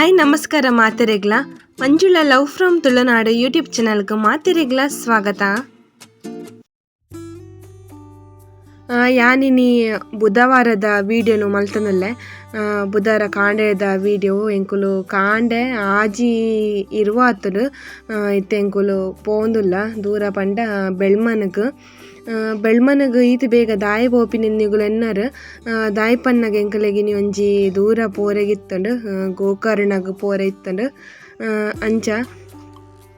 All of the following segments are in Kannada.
ಹಾಯ್ ನಮಸ್ಕಾರ ಮಾತೆರೆಗ್ಲ. Manjula love from Tulunadu YouTube ಚಾನಲ್ಗೆ ಮಾತೆರೆಗ್ಲ ಸ್ವಾಗತ. ಯಾನಿನಿ ಬುಧವಾರದ ವಿಡಿಯೋನು ಮಲ್ತನಲ್ಲೇ. ಬುಧವಾರ ಕಾಂಡೆದ ವಿಡಿಯೋ ಎಂಕುಲು ಕಾಂಡೆ ಆಜಿ ಇರುವ ಇತ್ತೆ ಎಂಕುಲು ಪೋಂದುಲ್ಲ ದೂರ ಪಂಡ ಬೆಳ್ಮನ್ಗ್. ಆ, ಬೆಳ್ಮನ್ಗ್ ಈತ್ ಬೇಗ ದಾಯಿ ಪೋಪಿನಿನ್ನಿಗುಲು ಎನ್ನರ್. ದಾಯಿ ಪನ್ನಗ ಎಂಕಲೆಗಿನಿ ಒಂಜಿ ದೂರ ಪೋರೆಗಿತ್ತಂಡು ಗೋಕರ್ಣಗ್ ಪೋರೆ ಇತ್ತಂಡು. ಅಂಚ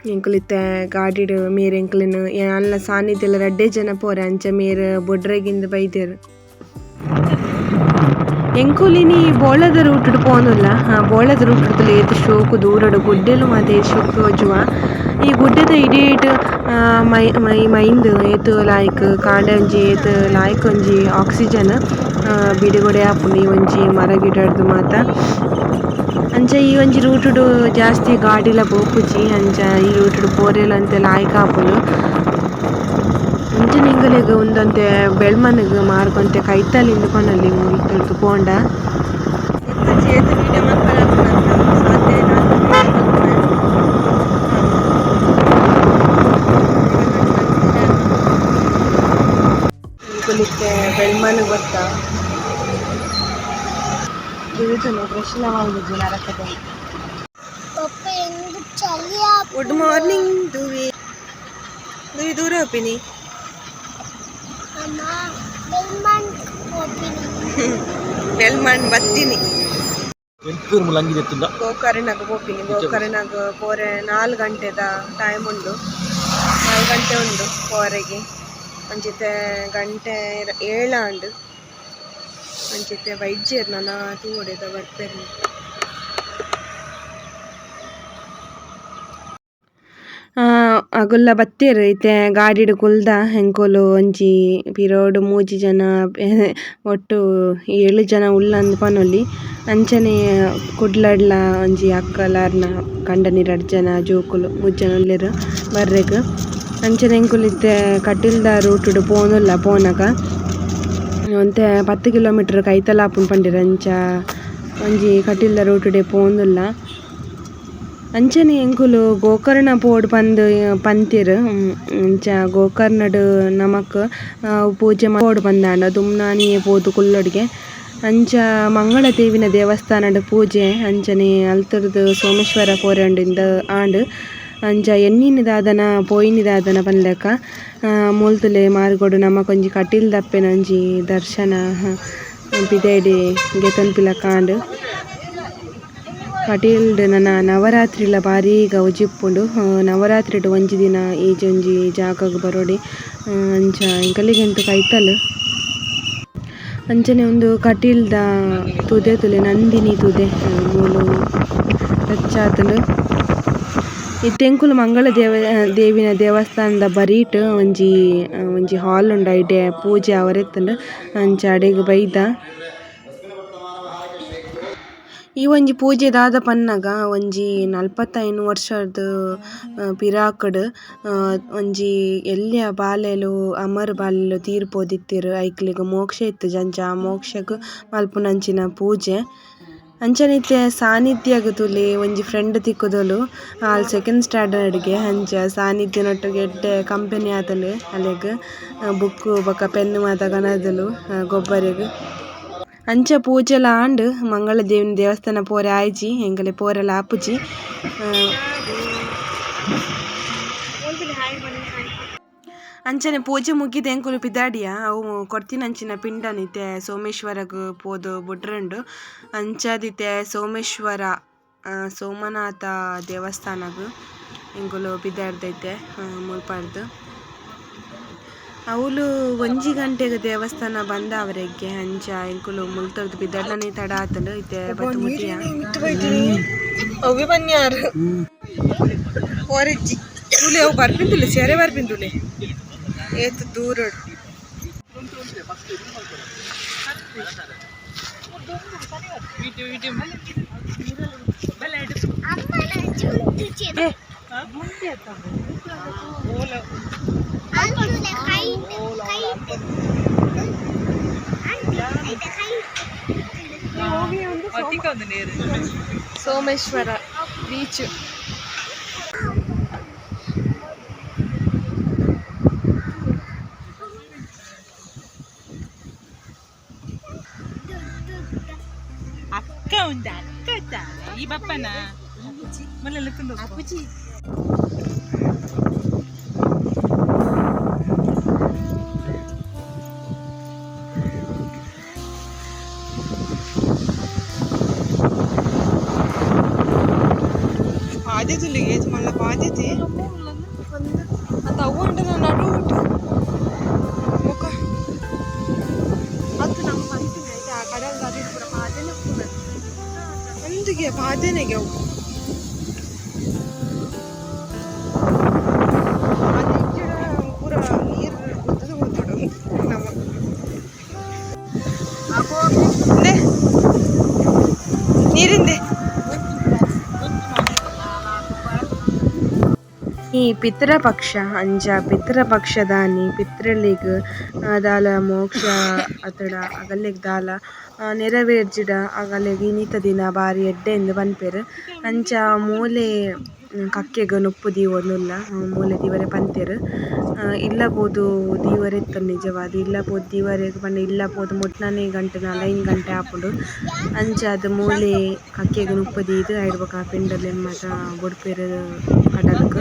ಎಂಕುಲಿತ್ತೆ ಗಾಡಿಡ್ ಮೇರೆ ಎಂಕುಲಿನ ಅಲ್ಲ ಸಾನ್ನಿಧ್ಯಲ ರಡ್ಡೆ ಜನ ಪೋರೆ ಅಂಚ ಮೇರ್ ಬೊಡ್ರೆಗಿಂದ ಬೈದೆರ್ ಎಂಕುಲಿನಿ ಬೋಳದ ರೂಟ್ ಆ, ಬೋಳದ ರೂಟುಡು ಏತ್ ಶೋಕು ದೂರಡು ಗುಡ್ಡೆಲು ಮಾತೆ ಶೋಕು ತೋಜುವ ಈ ಗುಡ್ಡದ ಇಡೀಟ್ ಮೈ ಮೈ ಮೈಂದ್ ಏತ್ ಲಾಯ್ಕ್ ಕಾಂಡಂಜಿ ಏತ್ ಲಾಯ್ಕ್ ಒಂಜಿ ಆಕ್ಸಿಜನ್ ಬಿಡುಗಡೆ ಆಪುಂಡು ಈ ಒಂಜಿ ಮರ ಗಿಡಡ್ ಮಾತ ಅಂಚ ಈ ಒಂಜಿ ರೂಟುಡು ಜಾಸ್ತಿ ಗಾಡಿಲ ಪೋಪುಜಿ ಅಂಚ ಈ ರೂಟುಡು ಪೋರೆಲ ಅಂತೆ ಲಾಯ್ಕ್ ಆಪುಂಡು ಅಂಚ ನಿಂಗಲೆಗ್ ಉಂದಂತೆ ಬೆಳ್ಮನ್ಗ್ ಮಾರ್ಕೊಂತೆ ಕೈತಲಿಂದು ಇಂದುಕೊಂಡಲ್ಲಿ ಮುಲ್ತುಡ್ದು ಪೋಂಡ ಬೆಳ್ಮನ್ ಗೊತ್ತಾ? ಪಪ್ಪ ಎಂದು ಚಳಿಯ ಗುಡ್ ಮಾರ್ನಿಂಗ್ ದುವಿ ದುವಿ ದೂರ ಹೋಪಿನಿ ಅಮ್ಮ ಬೆಲ್ಮನ್ ಹೋಗ್ತೀನಿ. ಬೆಳ್ಮಣ್ ಬತ್ತೀನಿ ಎಂಟೂರು ಮುಲಂಗಿ ಎತ್ತಿಂದ ಗೋಕರ್ಣಗ್ ಹೋಗ್ತೀನಿ. ಗೋಕರ್ಣಗ್ ಪೋರೆ ನಾಲ್ಕು ಗಂಟೆದ ಟೈಮ್ ಉಂಡು ನಾಲ್ಕು ಗಂಟೆ ಉಂಡು ಪೋರೆಗೆ ಅಂಚಿತ್ತೆ ಗಂಟೆ ರ- ಏಳ ಉಂಡು ಅಂಚಿತ್ತೆ ವೈದ್ಯರು ನಾನು ತೂಡೆದ ಬರ್ಪೇರು ಅಗುಲ್ಲ ಬತ್ತೇರು ಇತ್ತೆ ಗಾಡಿಡ್ ಕುಲ್ದ ಹೆಂಕೋಲು ಒಂಜಿ ಪಿರೋಡು ಮೂಜಿ ಜನ, ಒಟ್ಟು ಏಳು ಜನ ಉಳ್ಳಂದ್ ಪನೊಲಿ. ಅಂಚನೆ ಕುಡ್ಲಡ್ಲ ಒಂಜಿ ಅಕ್ಕಲಾರ್ನ ಕಂಡನಿರಡ್ ಜನ ಜೋಕುಲು ಮೂಜಿ ಜನ ಉಲ್ಲೆರ್ ಬರ್ರೆಗ್. ಅಂಚನೆ ಎಂಕುಲು ಇತ್ತೆ ರೂಟ್ ಡು ಪೋವೊಂದುಲ್ಲ ಪೋನಗ ಒಂತೆ ಪತ್ತ್ ಕಿಲೋಮೀಟರ್ ಕೈತಲಾಪುನ್ ಪಂಡೆರ್ ಅಂಚ. ಒಂಜಿ ಕಟ್ಟಿಲ್ದ ರೂಟ್ ಡೆ ಪೋವೊಂದುಲ್ಲ ಅಂಚನೆ ಎಂಕುಲು ಗೋಕರ್ಣ ಪೋಡ್ ಪಂದ್, ಪಂತೆರ್. ಅಂಚ ಗೋಕರ್ಣಡ್ ನಮಕ್ ಪೂಜೆ ಪೋಡ್ ಪಂದಾಂಡ ದುಮ್ನಾನಿಯೆ ಪೋದು ಕುಲ್ಲೊಡ್ಗೆ. ಅಂಚ ಮಂಗಳ ದೇವಿನ ದೇವಸ್ಥಾನಡ್ ಪೂಜೆ ಅಂಚನೆ ಅಲ್ತರ್ದು ಸೋಮೇಶ್ವರ ಪೋರೆಂಡಿಂದ ಆಂಡ್ ಅಂಚ ಎನ್ನಿನ ದಾದನ ಪೋಯಿನಿ ದಾದನ ಮೂಲ್ತುಲೆ ಮಾರ್ಗೋಡು ನಮಕೊಂಜಿ ಕಟೀಲ್ ದಪ್ಪೆನ ಒಂಜಿ ದರ್ಶನ ಹ, ಪಿದೈಡೆ ಗೆತನ್ಪಿಲ ಕಾಂಡ್ ಕಟೀಲ್ಡ್ ನನ ನವರಾತ್ರಿಲ ಬಾರಿ ಗೌಜಿಪ್ಪುಂಡು ನವರಾತ್ರಿಡ್ ಒಂಜಿ ದಿನ ಈಜಿ ಒಂಜಿ ಜಾಗಗ್ ಬರೋಡಿ. ಅಂಚ ಎಂಕಲಿಗೆಂತು ಕೈತಲ್ ಅಂಚನೆ ಒಂದು ಕಟೀಲ್ದ ತುದೆ ತುಲೆ ನಂದಿನಿ ತುದೆ ಮೂಲು ರಚ್ಚಾತುಂಡು ಇತ್ತೆಂಕುಲು ಮಂಗಳ ದೇವ ದೇವಿನ ದೇವಸ್ಥಾನದ ಬರಿಟ್, ಒಂಜಿ ಒಂಜಿ ಹಾಲ್ ಉಂಡು ಐಟೆ ಪೂಜೆ ಅವರೆತ್ತುಂಡು, ಅಂಚ ಅಡೆಗ್ ಬೈದ. ಈ ಒಂಜಿ ಪೂಜೆ ದಾದ ಪನ್ನಗ ಒಂಜಿ ನಲ್ಪತ್ತೈನು ವರ್ಷದ ಪಿರಾಕುಡ್ ಒಂಜಿ ಎಲ್ಯ ಬಾಲೆಲು, ಅಮರ್ ಬಾಲೆಲು ತೀರ್ಪೋದಿತ್ತೆರ್ ಐಕ್ಲೆಗ್ ಮೋಕ್ಷ ಇತ್ತ್ ಜಂಚ ಆ ಮೋಕ್ಷಗ್ ಮಲ್ಪುನಂಚಿನ ಪೂಜೆ. ಅಂಚನಿತ್ತೆ ಸಾನ್ನಿಧ್ಯಗ್ ತುಲೆ ಒಂಜಿ ಫ್ರೆಂಡ್ ತಿಕ್ಕುದುಲು, ಆಲ್ ಸೆಕೆಂಡ್ ಸ್ಟ್ಯಾಂಡರ್ಡ್ಗೆ ಅಂಚ ಸಾನ್ನಿಧ್ಯನೊಟ್ಟುಗೆ ಎಡ್ಡೆ ಕಂಪೆನಿ ಆತುಂಡು ಅಲೆಗ್ ಬುಕ್ ಬೊಕ ಪೆನ್ ಮಾತ ಕನದಲು ಗೊಬ್ಬರೆಗ್. ಅಂಚ ಪೂಜೆಲ ಆಂಡ್ ಮಂಗಳ ದೇವಿನ ದೇವಸ್ಥಾನ ಪೋರೆ ಆಯ್ಜಿ ಎಂಕಲೆ ಪೋರೆಲ ಆಪುಜಿ ಅಂಚನೆ ಪೂಜೆ ಮುಗಿದ ಎಂಕುಲು ಪಿದಾಡಿಯ ಅವು ಕೊರ್ತಿನಂಚಿನ ಪಿಂಡನಿತ್ತೆ ಸೋಮೇಶ್ವರಗ್ ಪೋದು ಬುಡ್ರಂಡು. ಅಂಚದಿತ್ತೆ ಸೋಮೇಶ್ವರ ಸೋಮನಾಥ ದೇವಸ್ಥಾನಗ್ ಎಂಕುಲು ಪಿದಾಡ್ದೈತೆ ಮುಲ್ಪಾಡ್ದು ಅವಳು ಒಂಜಿ ಗಂಟೆಗೆ ದೇವಸ್ಥಾನ ಬಂದ ಅವರಿಗೆ ಅಂಚ ಎಂಕುಲು ಮುಲ್ತರ್ದು ಬಿದ್ದಡ್ಲನೆ ತಡ ಆತಂಡು ಇತ್ತೆ ಬತ್ತು ಮುಟ್ಟಿಯ ಅವಿ ಬನ್ಯಾರು ಓರೆಜ್ಜಿ ತುಲೆ ಅವು ಬರ್ಪಿಂದುಲೆ ಸೆರೆ ಬರ್ಪಿಂದುಲೆ ಏತ್ ದೂರಡು ಅಮ್ಮನ ಜುಟ್ಟು ಚಿರ ಅಂಟುಲೆ kite kite ಅಂಟುಲೆ kite Someshwara beach ఈ పప్పన మళ్ళీ లెక్కుండు అప్పుచి బాధ్యతలు ఏజ్ మళ్ళీ బాధ్యత అంత ನೀರಿಂದೆ ಈ ಪಿತೃಪಕ್ಷ, ಅಂಜ ಪಿತೃಪಕ್ಷದಾನಿ ಪಿತೃಲಿಗ್ ದಾಲ, ಮೋಕ್ಷ ಅತಡ ಅಗಲಿಗ್ ದಾಲ ನೆರವೇರ್ಜಿಡ ಅಗಲಿಗ್ ಇನಿತ ದಿನ, ಬಾರಿ ಎಡ್ಡೆ ಎಂದು ಪನ್ಪೆರ್ ಅಂಚ ಮೂಲೆ ಕಕ್ಕೆಗ್ ನೊಪ್ಪು ದೀವೊಂದುಲ್ಲ ಮೂಲೆ ದೀವರೆ ಪನ್ಪೆರ್ ಇಲ್ಲ ಪೋದು ದೀವರೆ ಇತ್ತ ನಿಜವಾದ್ ಇಲ್ಲ ಪೋದು ದೀವರೆಗ್ ಪಂಡ ಇಲ್ಲ ಪೋದು ಮುಟ್ನನೆ ಗಂಟೆ ನಾಲೈನ್ ಗಂಟೆ ಆಪುಂಡು ಅಂಚ ಅದು ಮೂಲೆ ಕಕ್ಕೆಗ್ ನೊಪ್ಪು ದೀದ್ ಐಡ್ ಬೊಕ ಪಿಂಡಲ್ ಮಾತ ಬೊಡ್ಪೆರ್ ಕಡಲಕ್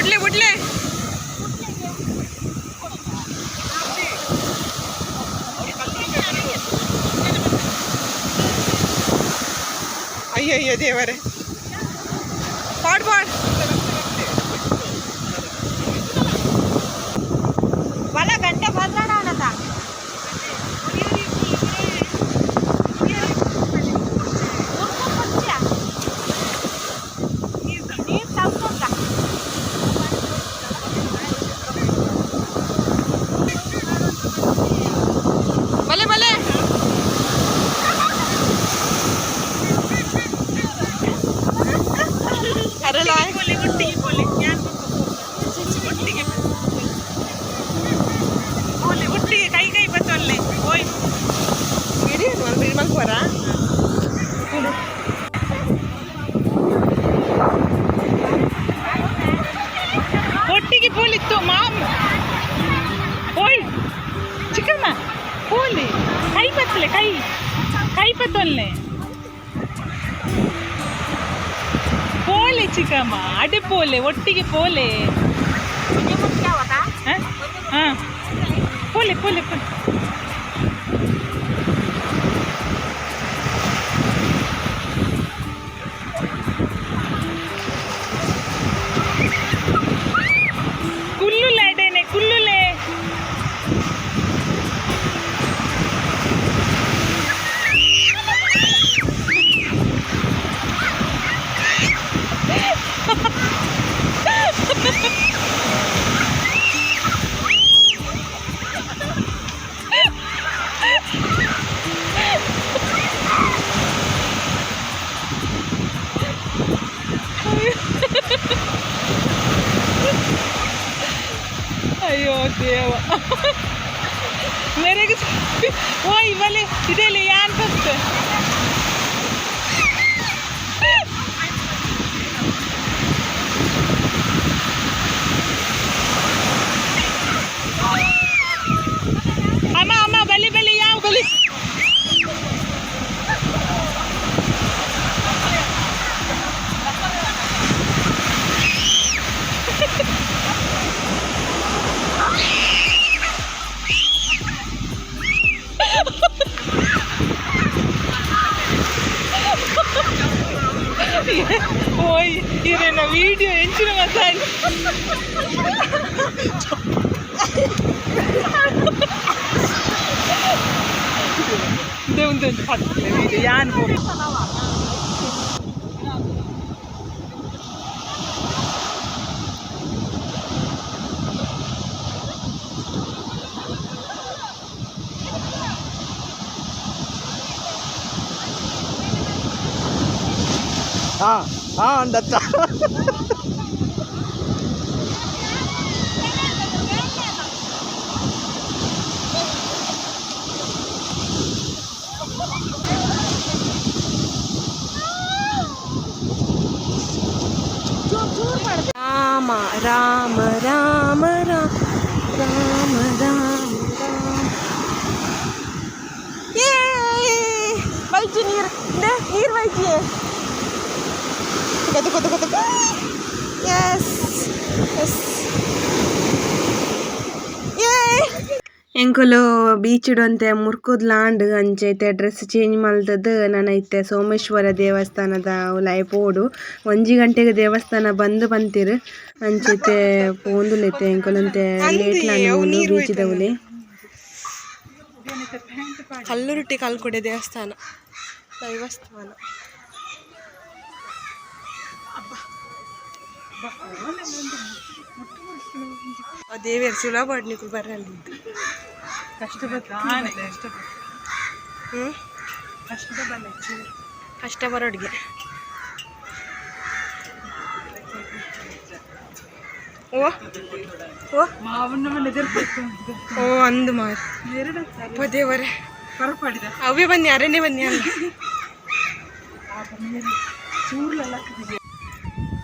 कुठले कुठले अय्य देवा रे. पाठ पाड. பிடிச்சிக்காமா அடு போலே ஒட்டிக்கு போலே. போலே போலே போலே. ಎಂಚಿನ ಮಸಾಲೆ ಒಂದೊಂದು ಪತ್ತೆ ಇದು ಯಾನ್ ಹೋಗಿ ಹಾ ಹಾ ಅಂದತ್ತ ರಾಮ ராமா ராம ராம ராம ராம ராம வைச்சி நீர் இந்த நீர் வைச்சியே கொத்து கொத்து கொத்து எஸ் எஸ் ಎಂಕುಲು ಬೀಚುಡೊಂತೆ ಮುರ್ಕುದ್ಲಾಂಡ್ ಅಂಚೈತೆ ಡ್ರೆಸ್ ಚೇಂಜ್ ಮಲ್ತದ್ ಇತ್ತೆ ಸೋಮೇಶ್ವರ ದೇವಸ್ಥಾನದ ಉಲಾಯಿ ಪೋಡು ಒಂಜಿ ಗಂಟೆಗ್ ದೇವಸ್ಥಾನ ಬಂದ್ ಪಂತಿರ್ ಅಂಚೈತೆ ಲಾಂಡ್ ಎಂಕುಲಂತೆ ಬೀಚ್ ದ ಉಲಿ ಕಲ್ಲುರುಟ್ಟಿ ಕಲ್ಕೊಡೆ ದೇವಸ್ಥಾನ ದೈವಸ್ಥಾನ. ಆ ದೇವಿಯರ್ ಸುಲಭ ಬರಲ್ಲ ಕಷ್ಟಪಟ್ಟು ಆನೆ ಕಷ್ಟಪಟ್ಟು ಹ್ಞೂ ಕಷ್ಟದ ಬಲ್ಲ ಕಷ್ಟ ಬರೋಡ್ಗೆ ಓ ಓ ಮಾವನ ಮನೆ ಎದುರ್ಬೇಕು ಓ ಅಂದು ಮಾರು ಎರಡು ಅಪ್ಪ ದೇವರೇ ಹೊರಪಡಿದ ಅವೇ ಬನ್ನಿ ಅರಣ್ಯ ಬನ್ನಿ ಅಲ್ಲ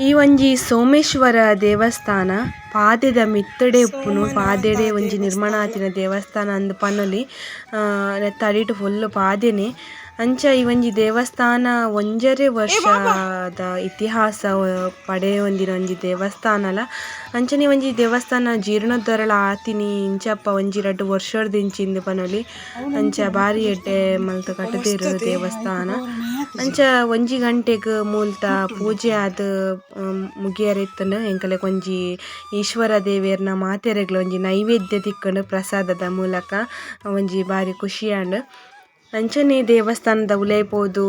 ಈ ಒಂಜಿ ಸೋಮೇಶ್ವರ ದೇವಸ್ಥಾನ, ಪಾದೆದ ಮಿತ್ತಡೆ ಉಪ್ಪುನು ಪಾದೆಡೆ ಒಂಜಿ ನಿರ್ಮಾಣ ಆತಿನ ದೇವಸ್ಥಾನ ಅಂದ್ ಪನೊಲಿ ನೆತ್ತ ಅಡಿಟ್ ಫುಲ್ ಪಾದೆನೆ. ಅಂಚ ಈ ಒಂಜಿ ದೇವಸ್ಥಾನ ಒಂಜರೆ ವರ್ಷದ ಇತಿಹಾಸ ಪಡೆ ಹೊಂದಿರೋ ಒಂಜಿ ದೇವಸ್ಥಾನಲ ಅಂಚನೆ ಒಂಜಿ ದೇವಸ್ಥಾನ ಜೀರ್ಣೋದ್ಧರಲ ಆತಿನಿ ಇಂಚಪ್ಪ ಒಂಜಿ ರಡ್ಡ್ ವರ್ಷಡ್ದಿಂಚಿಂದ್ ಪನೊಲಿ. ಅಂಚ ಬಾರಿ ಎಡ್ಡೆ ಮಲ್ತ್ ಕಟ್ಟದಿರೋ ದೇವಸ್ಥಾನ. ಅಂಚ ಒಂಜಿ ಗಂಟೆಗ್ ಮೂಲ್ತ ಪೂಜೆ ಆದ್ ಮುಗಿಯರಿತ್ತಂಡ್ ಎಂಕಲೆ ಒಂಜಿ ಈಶ್ವರ ದೇವಿಯರ್ನ ಮಾತೆರೆಗ್ಲ ಒಂಜಿ ನೈವೇದ್ಯ ತಿಕ್ಕುಂಡು ಪ್ರಸಾದದ ಮೂಲಕ ಒಂಜಿ ಬಾರಿ ಖುಷಿಯಾಂಡ್ ಅಂಚನೆ ದೇವಸ್ಥಾನದ ಉಲೈಪೋದು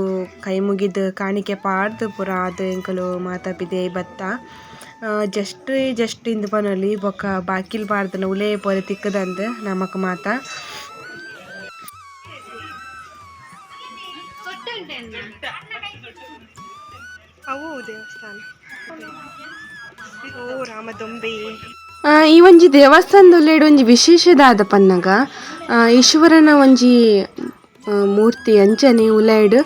ಕೈ ಮುಗಿದ್ ಕಾಣಿಕೆ ಪಾಡ್ದ್ ಪೂರ ಆದ್ ಎಂಕುಲು ಮಾತಾಪಿದೆ ಬತ್ತ ಜಸ್ಟ್ ಜಸ್ಟ್ ಇಂದ್ ಪನೊಲಿ ಬೊಕ ಬಾಕಿಲ್ ಪಾಡ್ದನ ಉಲೇ ಪೊರೆ ತಿಕ್ಕದಂದ್ ನಮಕ್ ಮಾತ. ಅವು ದೇವಸ್ಥಾನ. ಓ ರಾಮದೊಂಬೆ. ಈ ಒಂಜಿ ದೇವಸ್ಥಾನದೊಲ್ಲೆಡ್ ಒಂಜಿ ವಿಶೇಷದಾದ ಪನ್ನಗ. ಈಶ್ವರನ ಒಂಜಿ ಮೂರ್ತಿ ಅಂಚನೆ ಉಲಾಯ್ಡ್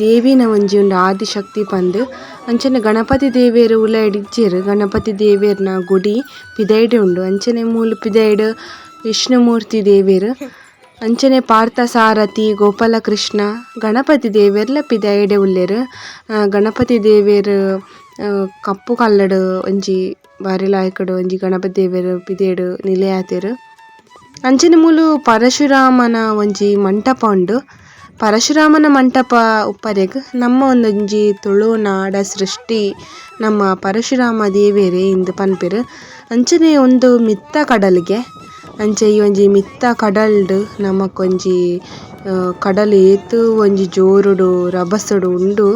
ದೇವಿನ ಒಂಜಿ ಉಂಡು ಆದಿಶಕ್ತಿ ಪಂದ್. ಅಂಚನೆ ಗಣಪತಿ ದೇವಿಯರ್ ಉಲಾಯ್ಡ್ ಇಜ್ಜೆರ್ ಗಣಪತಿ ದೇವಿಯರ್ನ ಗುಡಿ ಪಿದೈಡ್ ಉಂಡು. ಅಂಚನೆ ಮೂಲು ಪಿದೈಡ್ ವಿಷ್ಣುಮೂರ್ತಿ ದೇವಿಯರ್. ಅಂಚನೆ ಪಾರ್ಥ ಸಾರಥಿ ಗೋಪಾಲಕೃಷ್ಣ ಗಣಪತಿ ದೇವಿಯರ್ಲ ಪಿದೈಡ್ ಉಲ್ಲೆರ್. ಗಣಪತಿ ದೇವಿಯರ್ ಆ, ಕಪ್ಪು ಕಲ್ಲಡ್ ಒಂಜಿ ಬಾರಿ ಲಾಯ್ಕಡ್ ಒಂಜಿ ಗಣಪತಿ ದೇವಿಯರ್ ಪಿದೇಡ್ ನಿಲೆಯಾತೆರ್. ಅಂಚನೆ ಮೂಲು ಪರಶುರಾಮನ ಒಂಜಿ ಮಂಟಪ ಉಂಡು. ಪರಶುರಾಮನ ಮಂಟಪ ಉಪ್ಪರೆಗ್ ನಮ್ಮ ಒಂದೊಂಜಿ ತುಳುನಾಡ ಸೃಷ್ಟಿ ನಮ್ಮ ಪರಶುರಾಮ ದೇವೆರೆ ಇಂದ್ ಪನ್ಪೆರ್. ಅಂಚನೆ ಒಂದು ಮಿತ್ತ ಕಡಲ್ಗೆ, ಅಂಚೆ ಈ ಒಂಜಿ ಮಿತ್ತ ಕಡಲ್ಡ್ ನಮಕ್ ಒಂಜಿ ಕಡಲ್ ಏತ್ ಒಂಜಿ ಜೋರುಡು, ರಭಸಡು ಉಂಡು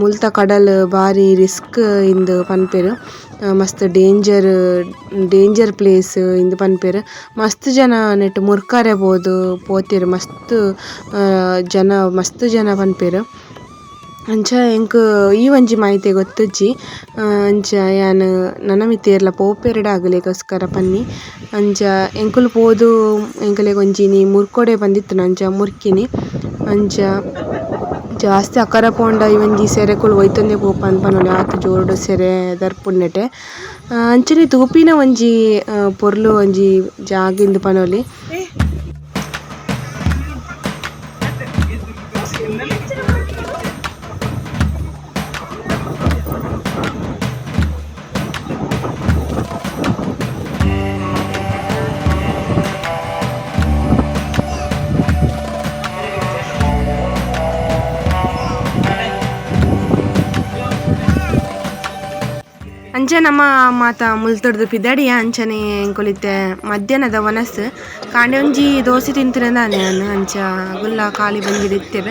ಮುಲ್ತ ಕಡಲ್ ಬಾರಿ ರಿಸ್ಕ್ ಇಂದ್ ಪನ್ಪೆರ್. ಮಸ್ತ್ ಡೇಂಜರ್ ಡೇಂಜರ್ ಪ್ಲೇಸ್ ಇಂದ್ ಪನ್ಪೆರ್. ಮಸ್ತ್ ಜನ ನೆಟ್ ಮುರ್ಕರೆ ಪೋದು ಪೋತೆರ್ ಮಸ್ತ್ ಜನ ಮಸ್ತ್ ಜನ ಪನ್ಪೆರ್. ಅಂಚ, ಎಂಕ್ ಈ ಒಂಜಿ ಮಾಹಿತಿ ಗೊತ್ತಿಜ್ಜಿ. ಅಂಚ, ಯಾನ್ ನನ ಮಿತ್ತೇರ್ಲ ಪೋಪೆರ್ಡ್ ಆಗಲೆಗೋಸ್ಕರ ಪನ್ನಿ. ಅಂಚ, ಎಂಕುಲು ಪೋದು ಎಂಕಲೆಗ್ ಒಂಜಿನಿ ಮುರ್ಕೊಡೆ ಬಂದಿತ್ತುಂಡು ಅಂಚ ಮುರ್ಕಿನಿ. ಅಂಚ, ಜಾಸ್ತಿ ಅಕರ ಪೋಂಡ ಈ ಒಂಜಿ ಸೆರೆಕುಲು ಒಯ್ತೊಂದೆ ಪೋಪಂದ್ ಪನೊಲಿ ಆತ್ ಜೋರುಡು ಸೆರೆ ದರ್ಪುಂಡೆಟೆ ಅಂಚನೆ ತೂಪಿನ ಒಂಜಿ ಪೊರ್ಲು ಒಂಜಿ ಜಾಗಿಂದ್ ಪನೊಲಿ ಅಂಚೆ ನಮ್ಮ ಮಾತ ಮುಲ್ತಡ್ದು ಪಿದಾಡಿಯ ಅಂಚನೆ ಎಂಕೊಲಿತ್ತೆ. ಮಧ್ಯಾಹ್ನದ ವನಸ್ ಕಾಂಡೆ ಒಂಜಿ ದೋಸೆ ತಿಂತಿರಂದಾನೆ ನಾನು ಅಂಚ ಗುಲ್ಲ ಖಾಲಿ ಬಂದಿದ್ದು ಇತ್ತೀರ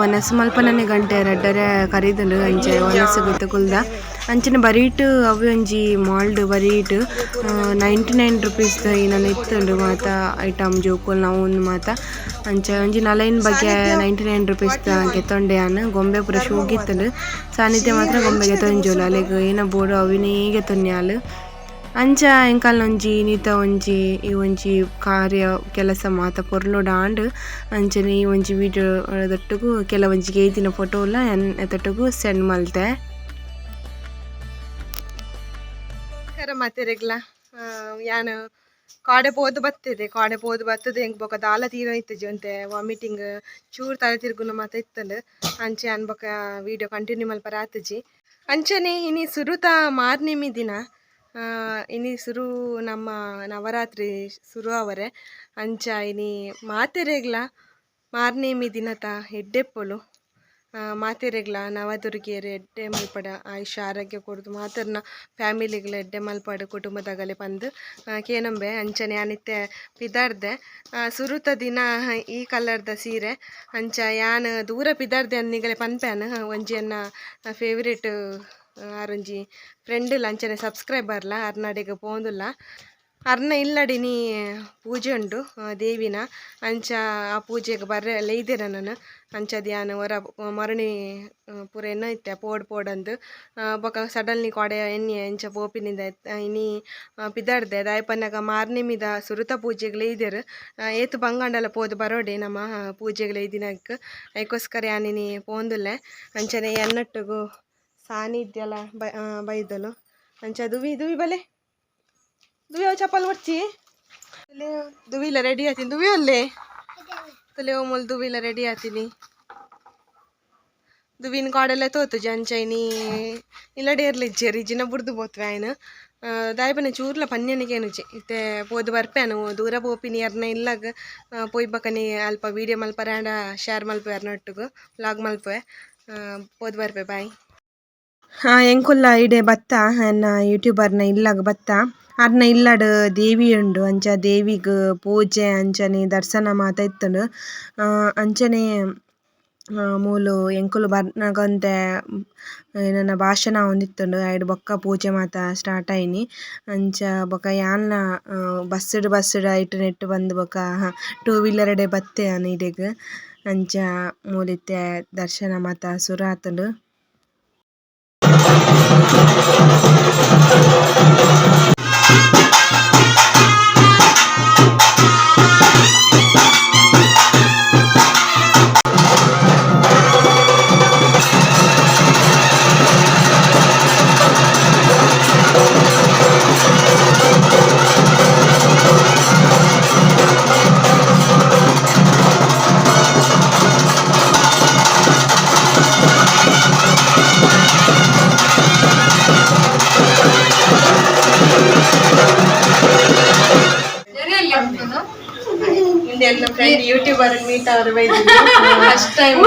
ವನಸ್ ಮಲ್ಪನನೆ ಗಂಟೆ ರಡ್ಡರೆ ಕರೀದುಂಡು ಅಂಚೆ ವನಸ್ ಗೊತ್ತ ಕುಲ್ದ ಅಂಚನೆ ಬರೀಟ್ ಅವು ಒಂಜಿ ಮಾಲ್ಡ್ ಬರೀಟ್ ನೈಂಟಿ ನೈನ್ ರುಪೀಸ್ ನಾನು ಇತ್ತುಂಡು ಮಾತ ಐಟಮ್ ಜೋಕುಲ್ ನಾವು ಮಾತ. ಅಂಚ ಒಂಜಿ ನಲೈನ್ ಬಗ್ಗೆ ನೈಂಟಿ ನೈನ್ ರುಪೀಸ್ ಗೆತ್ತೊಂಡೆ ಅನ್ನು ಗೊಂಬೆ ಪೂರ ಶೂಗಿತ್ತುಂಡು ಸಾನಿಧ್ಯ ಮಾತ್ರ ಗೊಂಬೆ ಗೆತ್ತೊಂಜೋಲು ಅಲ್ಲಿಗೆ ಏನ ಬೋಡು ಅವಿನೇ ಗೆತ್ತೊನ್ಯಾಲು ಅಂಚ ಎಂಕಲ್ನ ಒಂಜಿ, ನೀತ ಒಂಜಿ ಈ ಒಂಜಿ ಕಾರ್ಯ ಕೆಲಸ ಮಾತ ಪೊರ್ಲು ಆಂಡ್, ಅಂಚನೆ ಈ ಒಂಜಿ ವಿಡಿಯೋ ದೊಟ್ಟುಗು ಕೆಲವೊಂಜಿ ಲ ಎನ್ ಎತ್ತೊಟ್ಟುಗು ಸೆಂಡ್ ಮಲ್ತೆ. ನಮಸ್ಕಾರ ಮತ್ತೆ ರೆಗ್ಲ ಯಾನು ಕಾಡೆ ಪೋದು ಬತ್ತಿದೆ, ಕಾಡೆ ಪೋದು ಬತ್ತದೆ ಹೆಂಗ್ ಬೊಕ ದಾಲ ತೀರ ಇತ್ತಜಿ ಅಂತೆ ವಾಮಿಟಿಂಗ್ ಚೂರ್ ತಲೆ ತಿರ್ಗುನ ಮಾತ ಇತ್ತಲ್ಲ ಅಂಚೆ ಅನ್ಬೊಕ ವಿಡಿಯೋ ಕಂಟಿನ್ಯೂ ಮಲ್ಪರ ಆತಜಿ ಅಂಚನೆ ಇನಿ ಸುರುತ ಮಾರ್ನಿಮಿ ದಿನ ಇನಿ ಸುರು ನಮ್ಮ ನವರಾತ್ರಿ ಸುರು ಅವರೆ, ಅಂಚ ಇನಿ ಮಾತೆರೆಗ್ಲ ಮಾರ್ನಿಮಿ ದಿನತ ಎಡ್ಡೆಪ್ಪೊಲು ಮಾತೆರೆಗ್ಲ ನವದುರ್ಗಿಯರ್ ಎಡ್ಡೆ ಮಲ್ಪಡ ಆಯುಷ ಆರೋಗ್ಯ ಕೊಡ್ದು, ಮಾತರ್ನ ಫ್ಯಾಮಿಲಿಗ್ಲ ಎಡ್ಡೆ ಮಲ್ಪಡ, ಕುಟುಂಬದಾಗಲೇ ಬಂದು ಕೇನಂಬೆ ಅಂಚನೆ ಅನಿತ್ಯ, ಪಿದಾರ್ದೆ ಸುರುತ ದಿನ ಈ ಕಲರ್ದ ಸೀರೆ, ಅಂಚ, ಯಾನ್, ದೂರ ಪಿದಾರ್ದೆ ಅನ್ನಿಗಲೇ ಒಂಜಿ ಅನ್ನ ಫೇವ್ರೇಟ್ ಆರೊಂಜಿ ಫ್ರೆಂಡ್ ಅಂಚನೆ ಸಬ್ಸ್ಕ್ರೈಬರ್ಲ ಅರ್ನಾಡಿಗೆ ಪೋಂದುಲ್ಲ. ಅರ್ನ ಇಲ್ಲಡಿ ನೀ ಪೂಜೆ ಉಂಡು ದೇವಿನ. ಅಂಚ ಆ ಪೂಜೆಗೆ ಬರ್ರೆ ಲೇಯ್ದೆರ ನಾನು. ಅಂಚ ಧ್ಯಾನ ಹೊರ ಮರಣಿ ಪೂರ ಎನ್ನ ಇತ್ತೆ ಪೋಡ್ ಪೋಡಂದು ಬೊಕ ಸಡನ್ಲಿ ಕೊಡೆ ಎಣ್ಣೆ ಎಂಚ ಪೋಪಿನಿಂದ ಇನ್ನಿ ಪಿದಾಡ್ದೆ. ದಾಯಪನ್ನಾಗ ಮಾರ್ನಿಮಿದ ಸುರುತ ಪೂಜೆಗೆ ಲೇಯ್ದೆರ್ ಏತು ಬಂಗಾಂಡಲ ಪೋದು ಬರೋಡೆ ನಮ್ಮ ಪೂಜೆಗೆ ಅದಕ್ಕೋಸ್ಕರ ಐಕೋಸ್ಕರ ಯಾನಿನಿ ಪೋಂದುಲ್ಲೆ. ಅಂಚನೆ ಎನ್ನಟ್ಟುಗು ಸಾನಿಧ್ಯಲ ಬೈದಲು. ಅಂಚ ದುವಿ ದುವಿ ಬಲೆ. ಚಪ್ಪಲ್ ಕೊಡ್ಚಿ ದುವಿಲ ರೆಡಿ ಆತೀನಿ. ದುವಿ ಒಲ್ಲೆ ತಲೆ ಓಮಲ್ ದುವಿಲ ರೆಡಿ ಆತೀನಿ. ದುವಿನ ಕಾಡೆಲ್ಲ ತೋತು ಜಂಚೈನಿ ಇಲ್ಲಡೆ ಇರ್ಲಿಜ್ಜೆ ರಿಜಿನ ಬುಡ್ದು ಬೋತ್ವೆ ಆಯ್ನ. ದಾಯಪನೆ ಚೂರ್ಲ ಪನ್ಯನಿಗೆ ನುಜಿ ಇತ್ತೆ ಪೋದು ಬರ್ಪೇನು ದೂರ ಪೋಪಿನಿ ಅರ್ನ ಇಲ್ಲಾಗ ಪೋಯ್ ಬಕನಿ ಅಲ್ಪ ವೀಡಿಯೋ ಮಲ್ಪರೆ ಆಂಡ ಶೇರ್ ಮಲ್ಪೆ ಅರ್ನೊಟ್ಟುಗು ಲಾಗ್ ಮಲ್ಪೆ ಪೋದು ಬರ್ಪೆ ಬಾಯ್ ಹಾಂ ಎಂಕುಲ್ಲ ಇಡೆ ಬತ್ತ? ಯೂಟ್ಯೂಬರ್ ಯೂಟ್ಯೂಬರ್ನ ಇಲ್ಲಾಗ ಬತ್ತ? ಅರ್ನ ಇಲ್ಲಡ್ ದೇವಿ ಉಂಡು. ಅಂಚ ದೇವಿಗ್ ಪೂಜೆ, ಅಂಚನೆ, ದರ್ಶನ ಮಾತ ಇತ್ತುಂಡು. ಅಂಚನೆ ಮೂಲು ಎಂಕುಲು ಬರ್ನಗಂತೆ ನನ್ನ ಭಾಷಣ ಒಂದಿತ್ತುಂಡು ಐಡ್ ಬೊಕ್ಕ ಪೂಜೆ ಮಾತ ಸ್ಟಾರ್ಟ್ ಆಯಿನಿ. ಅಂಚ ಬೊಕ ಯಾನ್ಲ ಬಸ್ ಬಸ್ಸುಡು ಐಟ್ ನೆಟ್ಟ್ ಬಂದು ಬೊಕ ಟೂ ವೀಲರ್ಡೆ ಬತ್ತೆ ಆನ್ ಇಡೆಗ್. ಅಂಚ ಮೂಲಿತ್ಯ ದರ್ಶನ ಮಾತ ಸುರು ಆತುಂಡು. ಅವರು ಫಸ್ಟ್ ಟೈಮ್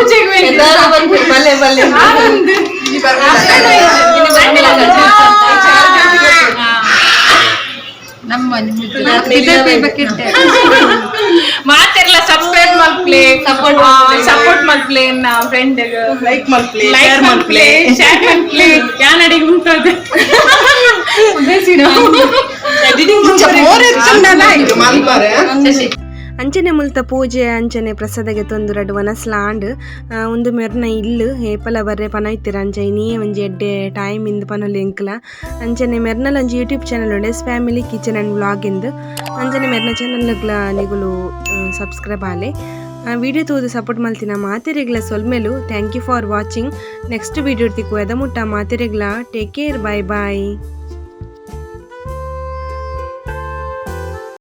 ಬಲ್ಲೆ ಬಲ್ಲೆ ಮಾತೆಲ್ಲ ಸಬ್ಸ್ಕ್ರೈಬ್ ಮಲ್ಪ್ಲೆ ಸಪೋರ್ಟ್ ಸಪೋರ್ಟ್ ಮಲ್ಪ್ಲೆ ನಾ ಫ್ರೆಂಡ್ ಲೈಕ್ ಮಲ್ಪ್ಲೆ ಲೈಕ್ ಮಲ್ಪ್ಲೆ ಶೇರ್ ಮಲ್ಪ್ಲೆ ಯಾನಡಿಗೆ ಉಂಟದೆ ಮಲ್ಪರೆ ಅಂಚನೆ ಮುಲ್ತ ಪೂಜೆ ಅಂಚನೆ ಪ್ರಸಾದಗೆ ತೊಂದುರಡ್ ವನಸ್ಲಾಂಡ್ ಆ, ಉಂದು ಮೆರ್ನ ಇಲ್ಲು ಏಪಲ ಬರ್ರೆ ಪನ ಇತ್ತಿರ ಅಂಚ ನೀಯೇ ಒಂಜಿ ಎಡ್ಡೆ ಟೈಮ್ ಇಂದು ಪನ ಎಂಕ್ಲ. ಅಂಚನೆ ಮೆರ್ನಲ್ ಒಂಜಿ ಯೂಟ್ಯೂಬ್ ಚಾನಲ್ ಉಂಡೆ ಫ್ಯಾಮಿಲಿ ಕಿಚನ್ ಆ್ಯಂಡ್ ವ್ಲಾಗ್ ಇಂದು. ಅಂಚನೆ ಮೆರ್ನ ಚಾನಲ್ಗ್ಲ ನಿಗುಲು ಸಬ್ಸ್ಕ್ರೈಬ್ ಆಲೆ. ವಿಡಿಯೋ ತೋದು ಸಪೋರ್ಟ್ ಮಲ್ತಿನ ಮಾತೆರೆಗ್ಲ ಸೊಲ್ಮೆಲು. Thank you for watching next video ತಿಕ್ಕು ಎದಮುಟ್ಟ ಮಾತೆರೆಗ್ಲ. Take care bye bye